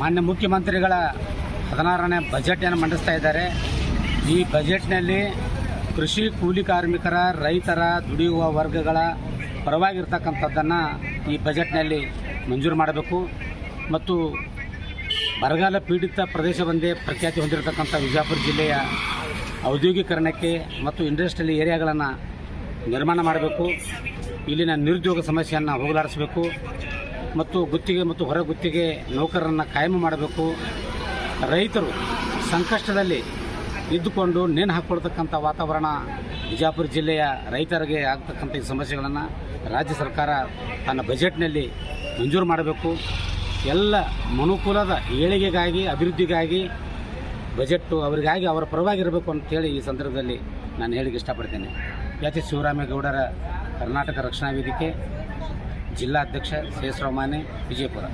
ಮಾನ್ಯ ಮುಖ್ಯಮಂತ್ರಿಗಳ ಹದಿನಾರನೇ ಬಜೆಟನ್ನು ಮಂಡಿಸ್ತಾ ಇದ್ದಾರೆ. ಈ ಬಜೆಟ್ನಲ್ಲಿ ಕೃಷಿ ಕೂಲಿ ಕಾರ್ಮಿಕರ, ರೈತರ, ದುಡಿಯುವ ವರ್ಗಗಳ ಪರವಾಗಿರ್ತಕ್ಕಂಥದ್ದನ್ನು ಈ ಬಜೆಟ್ನಲ್ಲಿ ಮಂಜೂರು ಮಾಡಬೇಕು. ಮತ್ತು ಬರಗಾಲ ಪೀಡಿತ ಪ್ರದೇಶವೊಂದೇ ಪ್ರಖ್ಯಾತಿ ಹೊಂದಿರತಕ್ಕಂಥ ವಿಜಯಪುರ ಜಿಲ್ಲೆಯ ಔದ್ಯೋಗೀಕರಣಕ್ಕೆ ಮತ್ತು ಇಂಡಸ್ಟ್ರಿಯಲ್ ಏರಿಯಾಗಳನ್ನು ನಿರ್ಮಾಣ ಮಾಡಬೇಕು. ಇಲ್ಲಿನ ನಿರುದ್ಯೋಗ ಸಮಸ್ಯೆಯನ್ನು ಹೋಗಲಾಡಿಸಬೇಕು. ಮತ್ತು ಗುತ್ತಿಗೆ ಮತ್ತು ಹೊರ ಗುತ್ತಿಗೆ ನೌಕರರನ್ನು ಕಾಯಂ ಮಾಡಬೇಕು. ರೈತರು ಸಂಕಷ್ಟದಲ್ಲಿ ಇದ್ದುಕೊಂಡು ನೇಣು ಹಾಕ್ಕೊಳ್ತಕ್ಕಂಥ ವಾತಾವರಣ ಬಿಜಾಪುರ ಜಿಲ್ಲೆಯ ರೈತರಿಗೆ ಆಗ್ತಕ್ಕಂಥ ಈ ಸಮಸ್ಯೆಗಳನ್ನು ರಾಜ್ಯ ಸರ್ಕಾರ ತನ್ನ ಬಜೆಟ್ನಲ್ಲಿ ಮಂಜೂರು ಮಾಡಬೇಕು. ಎಲ್ಲ ಮನುಕುಲದ ಏಳಿಗೆಗಾಗಿ, ಅಭಿವೃದ್ಧಿಗಾಗಿ, ಬಜೆಟ್ಟು ಅವರಿಗಾಗಿ ಅವರ ಪರವಾಗಿರಬೇಕು ಅಂತೇಳಿ ಈ ಸಂದರ್ಭದಲ್ಲಿ ನಾನು ಹೇಳಿಕೆ ಇಷ್ಟಪಡ್ತೇನೆ. ಯಾತಿ ಶಿವರಾಮೇಗೌಡರ ಕರ್ನಾಟಕ ರಕ್ಷಣಾ ವೇದಿಕೆ ಜಿಲ್ಲಾಧ್ಯಕ್ಷ ಶೇಷರಾವ್ ಮಾನೆ ವಿಜಯಪುರ